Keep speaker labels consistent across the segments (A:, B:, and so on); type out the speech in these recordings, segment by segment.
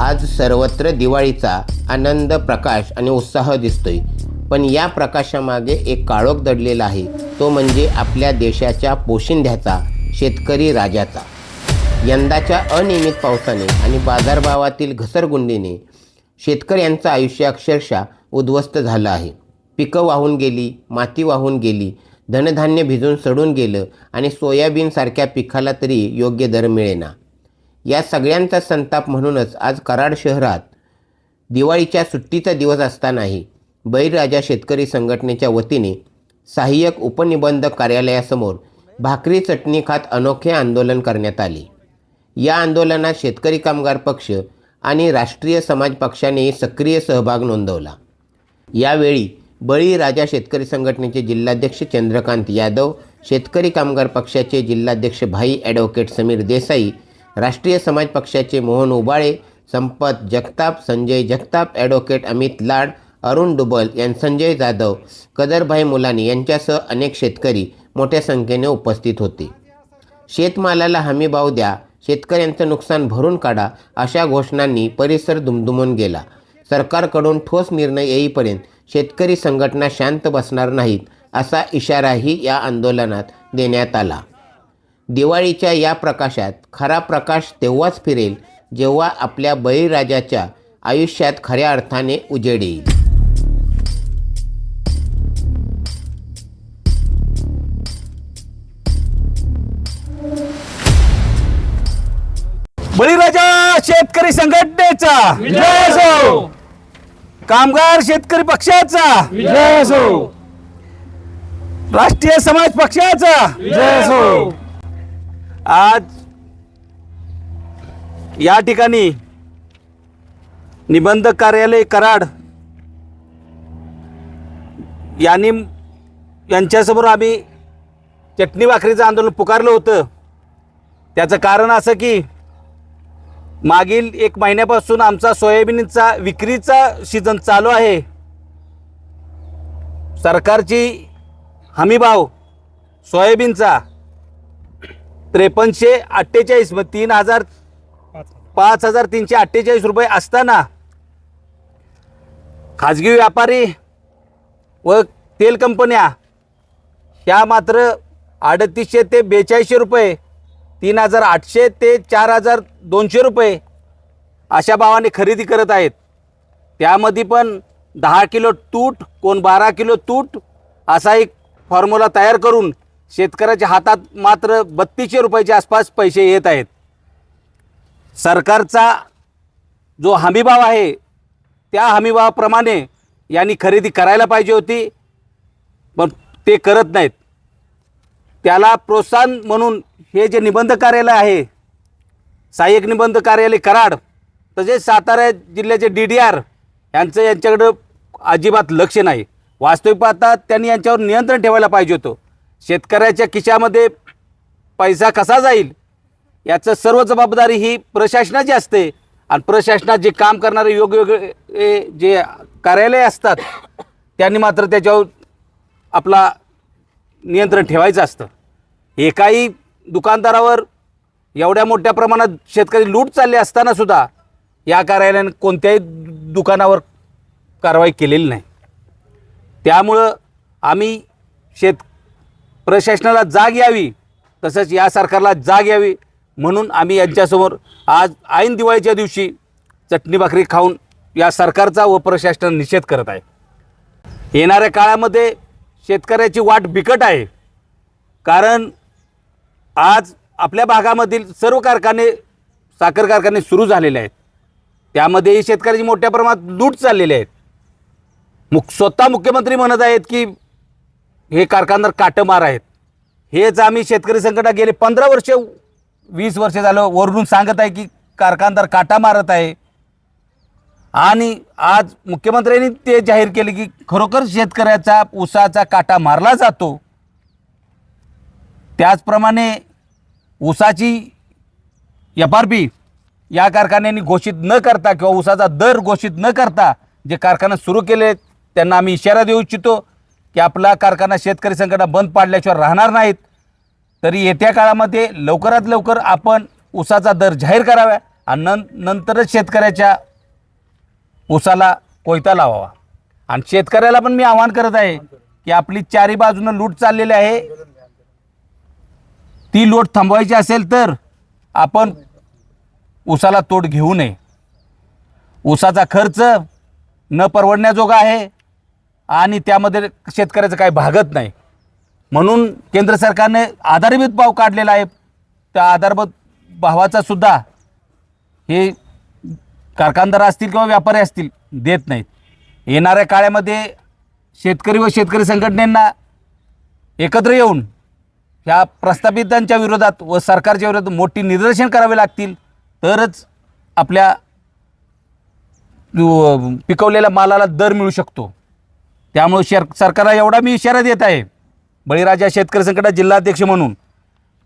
A: आज सर्वत्र दिवाळीचा आनंद प्रकाश आणि उत्साह दिसतोय. पण या प्रकाशामागे एक काळोख दडलेला आहे. तो म्हणजे आपल्या देशाच्या पोशिंद्याचा शेतकरी राजाचा. यंदाच्या अनियमित पावसाने आणि बाजारभावातील घसरगुंडीने शेतकऱ्यांचं आयुष्य अक्षरशः उद्ध्वस्त झालं आहे. पिकं वाहून गेली माती वाहून गेली धनधान्य भिजून सडून गेलं आणि सोयाबीनसारख्या पिकाला तरी योग्य दर मिळेना. या सगळ्यांचा संताप म्हणूनच आज कराड शहरात दिवाळीच्या सुट्टीचा दिवस असतानाही बळीराजा शेतकरी संघटनेच्या वतीने सहाय्यक उपनिबंधक कार्यालयासमोर भाकरी चटणी खात अनोखे आंदोलन करण्यात आले. या आंदोलनात शेतकरी कामगार पक्ष आणि राष्ट्रीय समाज पक्षानेही सक्रिय सहभाग नोंदवला. यावेळी बळीराजा शेतकरी संघटनेचे जिल्हाध्यक्ष चंद्रकांत यादव शेतकरी कामगार पक्षाचे जिल्हाध्यक्ष भाई ॲडव्होकेट समीर देसाई राष्ट्रीय समाज पक्षाचे मोहन उबाळे संपत जगताप संजय जगताप ॲडव्होकेट अमित लाड अरुण डुबल यां संजय जाधव कदरभाई मुलानी यांच्यासह अनेक शेतकरी मोठ्या संख्येने उपस्थित होते. शेतमालाला हमी भाव द्या शेतकऱ्यांचं नुकसान भरून काढा अशा घोषणांनी परिसर दुमदुमून गेला. सरकारकडून ठोस निर्णय येईपर्यंत शेतकरी संघटना शांत बसणार नाहीत असा इशाराही या आंदोलनात देण्यात आला. दिवाळीच्या या प्रकाशात खरा प्रकाश तेव्हाच फिरेल जेव्हा आपल्या बळीराजाच्या आयुष्यात खऱ्या अर्थाने उजेड येईल
B: बळीराजा शेतकरी संघटनेचा.
C: विजय असो
B: कामगार शेतकरी पक्षाचा.
C: विजय असो
B: राष्ट्रीय समाज पक्षाचा.
C: विजय असो
B: आज या ठिकाणी निबंधक कार्यालय कराड यांनी यांच्यासमोर आम्ही चटणी भाकरीचं आंदोलन पुकारलं होतं. त्याचं कारण असं की मागील एक महिन्यापासून आमचा सोयाबीनचा विक्रीचा सीझन चालू आहे. सरकारची हमीभाव सोयाबीनचा त्रेपन्नशे अठ्ठेचाळीस मग तीन हजार पाच हजार तीनशे अठ्ठेचाळीस रुपये असताना खाजगी व्यापारी व तेल कंपन्या ह्या मात्र अडतीसशे ते बेचाळीसशे रुपये तीन हजार आठशे ते चार हजार दोनशे रुपये अशा भावाने खरेदी करत आहेत. त्यामध्ये पण दहा किलो तूट कोण बारा किलो तूट असा एक फॉर्म्युला तयार करून शेतकऱ्याच्या हातात मात्र बत्तीसशे रुपयाच्या आसपास पैसे येत आहेत. सरकारचा जो हमीभाव आहे त्या हमीभावाप्रमाणे यांनी खरेदी करायला पाहिजे होती पण ते करत नाहीत. त्याला प्रोत्साहन म्हणून हे जे निबंध कार्यालय आहे सहाय्यक निबंध कार्यालय कराड तसेच सातारा जिल्ह्याचे डी डी आर यांचं यांच्याकडं अजिबात लक्ष नाही. वास्तविक पाहता त्यांनी यांच्यावर नियंत्रण ठेवायला पाहिजे होतं. शेतकऱ्याच्या खिशामध्ये पैसा कसा जाईल याचं सर्व जबाबदारी ही प्रशासनाची असते. आणि प्रशासनात जे काम करणारे वेगवेगळे जे कार्यालय असतात त्यांनी मात्र त्याच्यावर आपला नियंत्रण ठेवायचं असतं. एकाही दुकानदारावर एवढ्या मोठ्या प्रमाणात शेतकरी लूट चालले असताना सुद्धा या कार्यालयाने कोणत्याही दुकानावर कारवाई केलेली नाही. त्यामुळं आम्ही शेत प्रशासनाला जाग यावी तसंच या सरकारला जाग यावी म्हणून आम्ही यांच्यासमोर आज ऐन दिवाळीच्या दिवशी चटणी भाकरी खाऊन या सरकारचा व प्रशासन निषेध करत आहे. येणाऱ्या काळामध्ये शेतकऱ्याची वाट बिकट आहे. कारण आज आपल्या भागामधील सर्व कारखाने साखर कारखाने सुरू झालेले आहेत. त्यामध्येही शेतकऱ्याची मोठ्या प्रमाणात लूट चाललेली आहेत मुख स्वतः मुख्यमंत्री म्हणत आहेत की हे कारखानदार काटमार आहेत. हेच आम्ही शेतकरी संघटना गेले पंधरा वर्ष वीस वर्ष झालं वरून सांगत आहे की कारखानदार काटा मारत आहे. आणि आज मुख्यमंत्र्यांनी ते जाहीर केले की खरोखर शेतकऱ्याचा ऊसाचा काटा मारला जातो. त्याचप्रमाणे ऊसाची एफ आर पी या कारखान्यांनी घोषित न करता किंवा ऊसाचा दर घोषित न करता जे कारखाना सुरू केले त्यांना आम्ही इशारा देऊ इच्छितो. की आपला कारखाना शेतकरी संघटना बंद पाडल्याशिवाय राहणार नाहीत. तरी येत्या काळामध्ये लवकरात लवकर आपण ऊसाचा दर जाहीर करावा आणि नं नंतरच शेतकऱ्याच्या ऊसाला कोयता लावावा. आणि शेतकऱ्याला पण मी आवाहन करत आहे की आपली चारी बाजूनं लूट चाललेली आहे. ती लूट थांबवायची असेल तर आपण ऊसाला तोड घेऊ नये. ऊसाचा खर्च न परवडण्याजोगा आहे. आणि त्यामध्ये शेतकऱ्याचं काही भागत नाही. म्हणून केंद्र सरकारने आधारभूत भाव काढलेला आहे. त्या आधारभूत भावाचा सुद्धा हे कारखानदार असतील किंवा व्यापारी असतील देत नाहीत. येणाऱ्या काळामध्ये शेतकरी व शेतकरी संघटनेंना एकत्र येऊन ह्या प्रस्थापितांच्या विरोधात व सरकारच्या विरोधात मोठी निदर्शन करावे लागतील. तरच आपल्या पिकवलेल्या मालाला दर मिळू शकतो. त्यामुळे शेर सरकारला एवढा मी इशारा देत आहे बळीराजा शेतकरी संघटना जिल्हाध्यक्ष म्हणून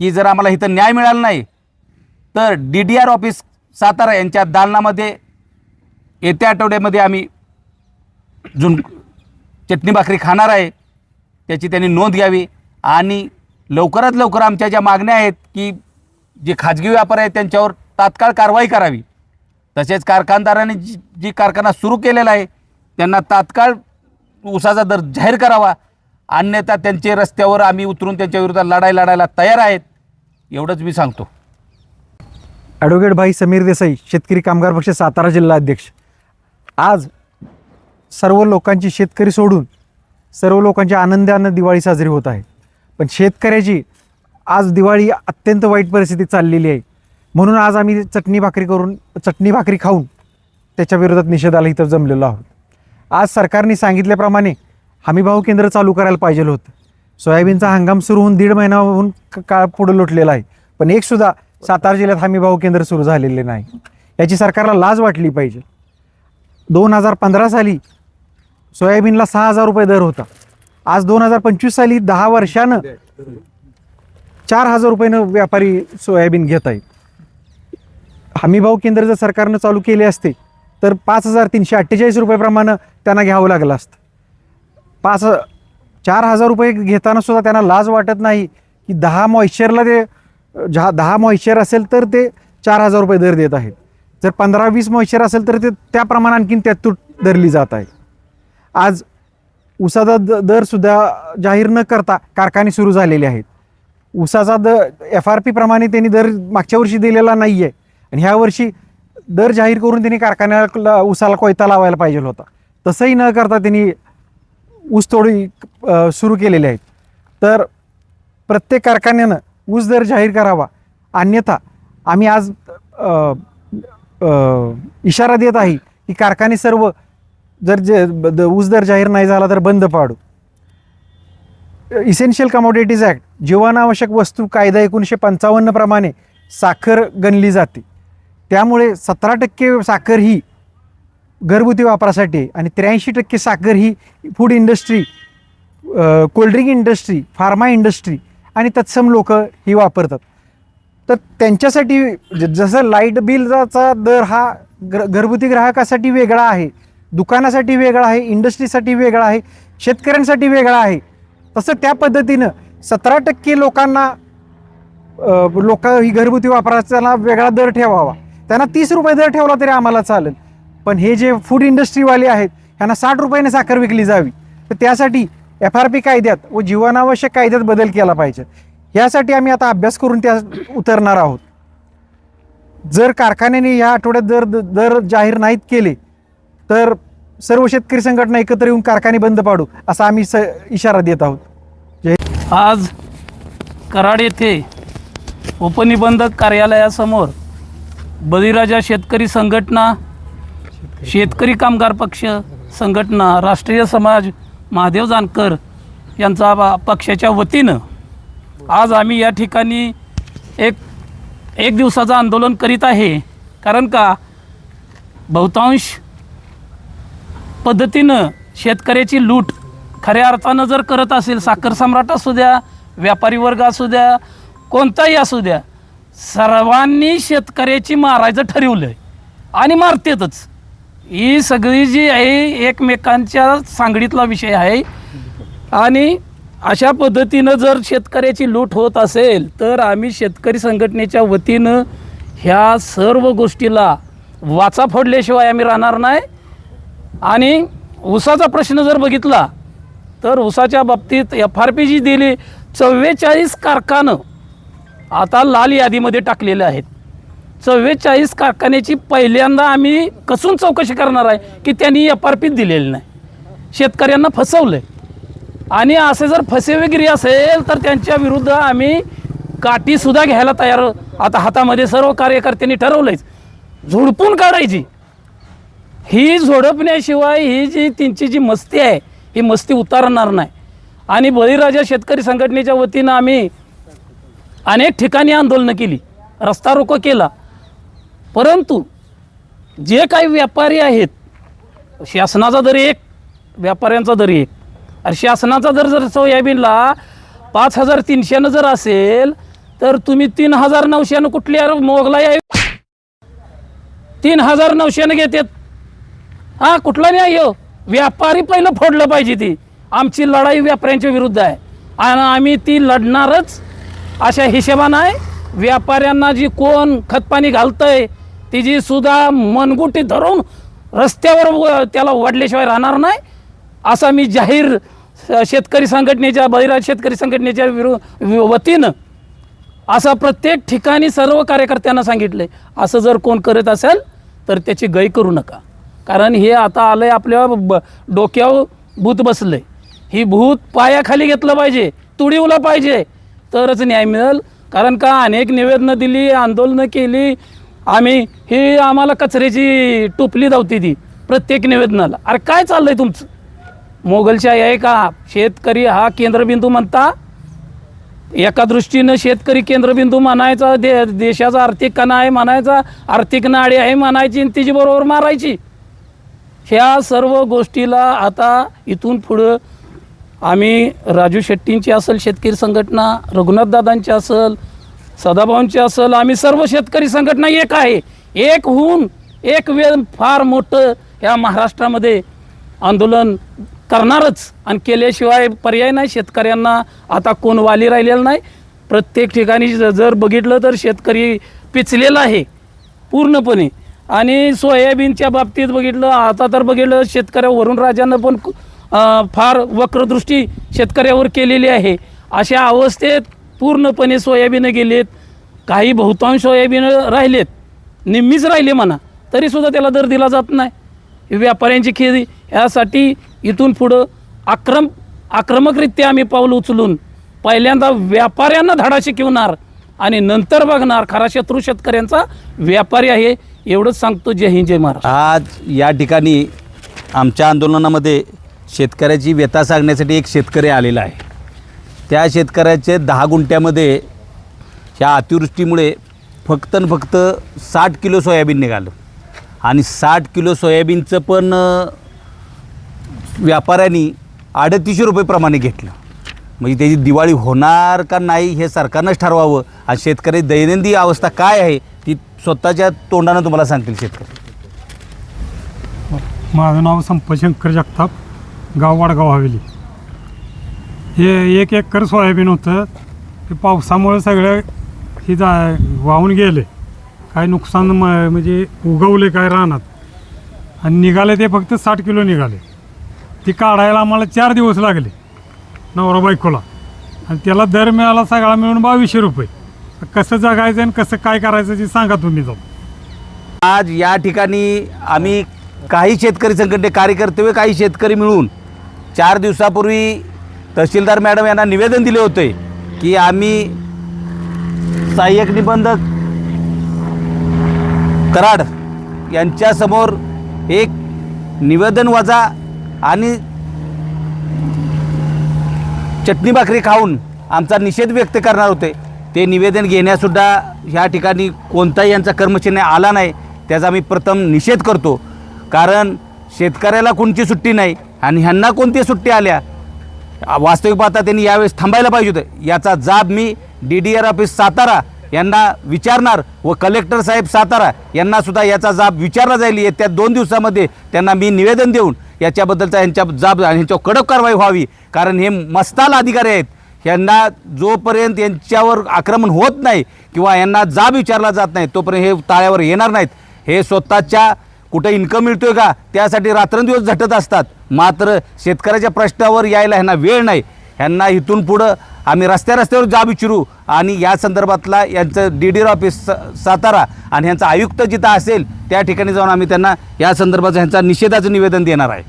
B: की जर आम्हाला इथं न्याय मिळाला नाही तर D D R office Satara यांच्या दालनामध्ये येत्या आठवड्यामध्ये आम्ही जुन चटणी भाकरी खाणार आहे त्याची त्यांनी नोंद घ्यावी आणि लवकरात लवकर आमच्या ज्या मागण्या आहेत की जे खाजगी व्यापारी आहेत त्यांच्यावर तात्काळ कारवाई करावी. तसेच कारखानदारांनी जी जी कारखाना सुरू केलेला आहे त्यांना तात्काळ उसाचा दर जाहीर करावा. अन्यथा त्यांचे रस्त्यावर आम्ही उतरून त्यांच्या विरोधात लढाई लढायला तयार आहेत एवढंच मी सांगतो.
C: ॲडव्होकेट भाई समीर देसाई शेतकरी कामगार पक्ष सातारा जिल्हा अध्यक्ष. आज सर्व लोकांची शेतकरी सोडून सर्व लोकांच्या आनंदानं दिवाळी साजरी होत आहे. पण शेतकऱ्याची आज दिवाळी अत्यंत वाईट परिस्थितीत चाललेली आहे. म्हणून आज आम्ही चटणी भाकरी करून चटणी भाकरी खाऊन त्याच्या विरोधात निषेधाला इथं जमलेलो आहोत. आज सरकारने सांगितल्याप्रमाणे हमीभाव केंद्र चालू करायला पाहिजे होतं. सोयाबीनचा हंगाम सुरू होऊन दीड महिनाहून काळ पुढे लोटलेला आहे. पण एकसुद्धा सातारा जिल्ह्यात हमीभाव केंद्र सुरू झालेले नाही. याची सरकारला लाज वाटली पाहिजे. दोन हजार पंधरा साली सोयाबीनला सहा हजार रुपये दर होता. आज दोन हजार पंचवीस साली दहा वर्षानं चार हजार रुपयानं व्यापारी सोयाबीन घेत आहेत. हमीभाव केंद्र जर सरकारनं चालू केले असते तर पाच हजार तीनशे अठ्ठेचाळीस रुपयेप्रमाणे त्यांना घ्यावं लागलं असतं. पाच चार हजार रुपये घेताना सुद्धा त्यांना लाज वाटत नाही की दहा मॉइश्चरला ते जहा दहा मॉइश्चर असेल तर ते चार हजार रुपये दर देत आहेत. जर पंधरा वीस मॉइश्चर असेल तर ते त्याप्रमाणे आणखीन त्यातूट धरली जात आहे. आज उसाचा द दरसुद्धा जाहीर न करता कारखाने सुरू झालेले आहेत. उसाचा द एफ आर पीप्रमाणे त्यांनी दर मागच्या वर्षी दिलेला नाही आहे आणि ह्या वर्षी दर जाहीर करून त्यांनी कारखान्याला ऊसाला कोयता लावायला पाहिजे होता. तसंही न करता त्यांनी ऊसतोडी सुरू केलेली आहेत. तर प्रत्येक कारखान्यानं ऊस दर जाहीर करावा. अन्यथा आम्ही आज इशारा देत आहे की कारखाने सर्व जर जे द- ऊस दर जाहीर नाही झाला तर बंद पाडू. इसेन्शियल कमोडिटीज ॲक्ट जीवनावश्यक वस्तू कायदा एकोणीसशे पंचावन्न प्रमाणे साखर गणली जाते. त्यामुळे सतरा टक्के साखर ही घरगुती वापरासाठी आहे आणि त्र्याऐंशी टक्के साखर ही food industry cold drink industry pharma industry आणि तत्सम लोक ही वापरतात. तर त्यांच्यासाठी जसं लाइट बिलचा दर हा ग्र घरगुती ग्राहकासाठी वेगळा आहे दुकानासाठी वेगळा आहे इंडस्ट्रीसाठी वेगळा आहे शेतकऱ्यांसाठी वेगळा आहे तसं त्या पद्धतीनं सतरा टक्के लोकांना लोक ही घरगुती वापराचा वेगळा दर ठेवावा. त्यांना तीस रुपये दर ठेवला तरी आम्हाला चालेल. पण हे जे फूड इंडस्ट्रीवाले आहेत ह्यांना साठ रुपयाने साखर विकली जावी. तर त्यासाठी एफ आर पी कायद्यात व जीवनावश्यक कायद्यात बदल केला पाहिजे. यासाठी आम्ही आता अभ्यास करून त्या उतरणार आहोत. जर कारखान्याने या आठवड्यात जर दर जाहीर नाहीत केले तर सर्व शेतकरी संघटना एकत्र येऊन कारखाने बंद पाडू असा आम्ही स इशारा देत आहोत.
D: आज कराड येथे उपनिबंधक कार्यालयासमोर बळीराजा शेतकरी संघटना शेतकरी कामगार पक्ष संघटना राष्ट्रीय समाज महादेव जानकर यांचा बा- पक्षाच्या वतीनं आज आम्ही या ठिकाणी एक एक दिवसाचं आंदोलन करीत आहे. कारण का? बहुतांश पद्धतीनं शेतकऱ्याची लूट खऱ्या अर्थानं जर करत असेल साखर सम्राट असू द्या व्यापारी वर्ग असू द्या कोणताही असू द्या सर्वांनी शेतकऱ्याची मारायचं ठरवलं आहे आणि मारतेतच. ही सगळी जी आहे एकमेकांच्या सांगडीतला विषय आहे. आणि अशा पद्धतीनं जर शेतकऱ्याची लूट होत असेल तर आम्ही शेतकरी संघटनेच्या वतीनं ह्या सर्व गोष्टीला वाचा फोडल्याशिवाय आम्ही राहणार नाही. आणि ऊसाचा प्रश्न जर बघितला तर ऊसाच्या बाबतीत एफ आर पी जी दिली चव्वेचाळीस कारखानं आता लाल यादीमध्ये टाकलेले आहेत. चव्वेचाळीस कारखान्याची पहिल्यांदा आम्ही कसून चौकशी करणार आहे की त्यांनी एफ आर पीत दिलेली नाही. शेतकऱ्यांना फसवलं आहे आणि असे जर फसेवेगिरी असेल तर त्यांच्या विरुद्ध आम्ही काठीसुद्धा घ्यायला तयार आता हातामध्ये सर्व कार्यकर्त्यांनी ठरवलंच झोडपून काढायची. ही झोडपण्याशिवाय ही जी त्यांची जी मस्ती आहे ही मस्ती उतारणार नाही. आणि बळीराजा शेतकरी संघटनेच्या वतीनं आम्ही अनेक ठिकाणी आंदोलनं केली रस्ता रोको केला. परंतु जे काही व्यापारी आहेत शासनाचा दर एक व्यापाऱ्यांचा दर एक. आणि शासनाचा दर जर सोयाबीनला पाच हजार तीनशेनं जर असेल तर तुम्ही तीन हजार नऊशेनं कुठल्या मोगलाई आहे तीन हजार नऊशेनं घेतात. हा कुठला नाही हो? व्यापारी पहिलं फोडलं पाहिजे ती. आमची लढाई व्यापाऱ्यांच्या विरुद्ध आहे. आणि आम्ही ती लढणारच अशा हिशेबानं आहे व्यापाऱ्यांना जी कोण खतपाणी घालतंय तिची सुद्धा मनगुटी धरून रस्त्यावर व- त्याला वाढल्याशिवाय राहणार नाही असा मी जाहीर शेतकरी संघटनेच्या बहिराज शेतकरी संघटनेच्या विरु वि- वतीनं असा प्रत्येक ठिकाणी सर्व कार्यकर्त्यांना सांगितले असं जर कोण करत असेल तर त्याची गय करू नका. कारण हे आता आलं आहे आपल्या ब डोक्यावर भूत बसलं आहे ही भूत पायाखाली घेतलं पाहिजे तुडीवलं पाहिजे. तरच न्याय मिळेल. कारण का अनेक निवेदनं दिली आंदोलनं केली आम्ही ही आम्हाला कचऱ्याची टोपली धावती ती प्रत्येक निवेदनाला. अरे काय चाललंय तुमचं? मोगलशाही आहे का शेतकरी हा केंद्रबिंदू म्हणता एका दृष्टीनं शेतकरी केंद्रबिंदू म्हणायचा दे देशाचा आर्थिक कणा आहे म्हणायचा आर्थिक नाडी आहे म्हणायची आणि तिची बरोबर मारायची. ह्या सर्व गोष्टीला आता इथून पुढं आम्ही राजू शेट्टींची असेल शेतकरी संघटना रघुनाथदादांची असेल सदाभाऊंची असेल आम्ही सर्व शेतकरी संघटना एक आहे. एक होऊन एक वेळ फार मोठं ह्या महाराष्ट्रामध्ये आंदोलन करणारच. आणि केल्याशिवाय पर्याय नाही शेतकऱ्यांना आता कोण वाली राहिलेलं नाही. प्रत्येक ठिकाणी जर बघितलं तर शेतकरी पिचलेला आहे पूर्णपणे. आणि सोयाबीनच्या बाबतीत बघितलं आता तर बघितलं शेतकऱ्या वरुण राजानं पण फार वक्रदृष्टी शेतकऱ्यावर केलेली आहे. अशा अवस्थेत पूर्णपणे सोयाबीनं गेलेत. काही बहुतांश सोयाबीनं राहिलेत. निम्मीच राहिले म्हणा. तरीसुद्धा त्याला दर दिला जात नाही. व्यापाऱ्यांची खेळी यासाठी इथून पुढं आक्रम आक्रमकरित्या आम्ही पाऊल उचलून पहिल्यांदा व्यापाऱ्यांना धडा शिकवणार आणि नंतर बघणार खरा शत्रू शेतकऱ्यांचा व्यापारी आहे एवढंच सांगतो. जय हिंद जय महाराज
B: आज या ठिकाणी आमच्या आंदोलनामध्ये शेतकऱ्याची व्यथा सांगण्यासाठी एक शेतकरी आलेला आहे. त्या शेतकऱ्याचे दहा गुंठ्यामध्ये ह्या अतिवृष्टीमुळे फक्त न फक्त साठ किलो सोयाबीन निघालं. आणि साठ किलो सोयाबीनचं पण व्यापाऱ्यांनी अडतीसशे रुपये प्रमाणे घेतलं. म्हणजे त्याची दिवाळी होणार का नाही हे सरकारनंच ठरवावं. आणि शेतकरी दैनंदिन अवस्था काय आहे ती स्वतःच्या तोंडानं तुम्हाला सांगतील शेतकरी.
E: माझं नाव संपशंकर जगताप. गाव वाडगाव हवेली. हे एक एकर सोयाबीन होतं. ते पावसामुळे सगळं हे जा वाहून गेले. काय नुकसान म म्हणजे उगवले काय रानात. आणि निघाले ते फक्त साठ किलो निघाले. ती काढायला आम्हाला चार दिवस लागले. नवरा बायकोला. आणि त्याला दर मिळाला सगळा मिळून बावीसशे रुपये. कसं जगायचं आणि कसं काय करायचं ते सांगा तुम्ही जाऊ
B: आज या ठिकाणी आम्ही काही शेतकरी संघटने कार्यकर्ते काही शेतकरी मिळून चार दिवसापूर्वी तहसीलदार मॅडम यांना निवेदन दिले होते की आम्ही सहाय्यक निबंधक कराड यांच्यासमोर एक निवेदन वजा आणि चटणी भाकरी खाऊन आमचा निषेध व्यक्त करणार होते. ते निवेदन घेण्यासुद्धा ह्या ठिकाणी कोणताही यांचा कर्मचारी आला नाही. त्याचा आम्ही प्रथम निषेध करतो. कारण शेतकऱ्याला कोणची सुट्टी नाही. आणि ह्यांना कोणती सुट्टी आल्या? वास्तविक पाहता त्यांनी यावेळेस थांबायला पाहिजे होतं. याचा जाब मी D D R office Satara यांना विचारणार व कलेक्टर साहेब सातारा यांना सुद्धा याचा जाब विचारला जाईल. येत्या दोन दिवसामध्ये त्यांना मी निवेदन देऊन याच्याबद्दलचा यांच्या जाब यांच्यावर कडक कारवाई व्हावी. कारण हे मस्ताल अधिकारी आहेत. ह्यांना जोपर्यंत यांच्यावर आक्रमण होत नाही किंवा यांना जाब विचारला जात नाही तोपर्यंत हे ताळ्यावर येणार नाहीत. हे स्वतःच्या कुठं इन्कम मिळतोय का? त्यासाठी रात्रंदिवस झटत असतात. मात्र शेतकऱ्याच्या प्रश्नावर यायला ह्यांना वेळ नाही. ह्यांना इथून पुढं आम्ही रस्त्या रस्त्यावर जाब विचारू आणि या संदर्भातला यांचं डी डी ऑफिस स- सातारा आणि ह्यांचा आयुक्त जिथं असेल त्या ठिकाणी जाऊन आम्ही त्यांना या संदर्भाचं ह्यांचा निषेधाचं निवेदन देणार आहे.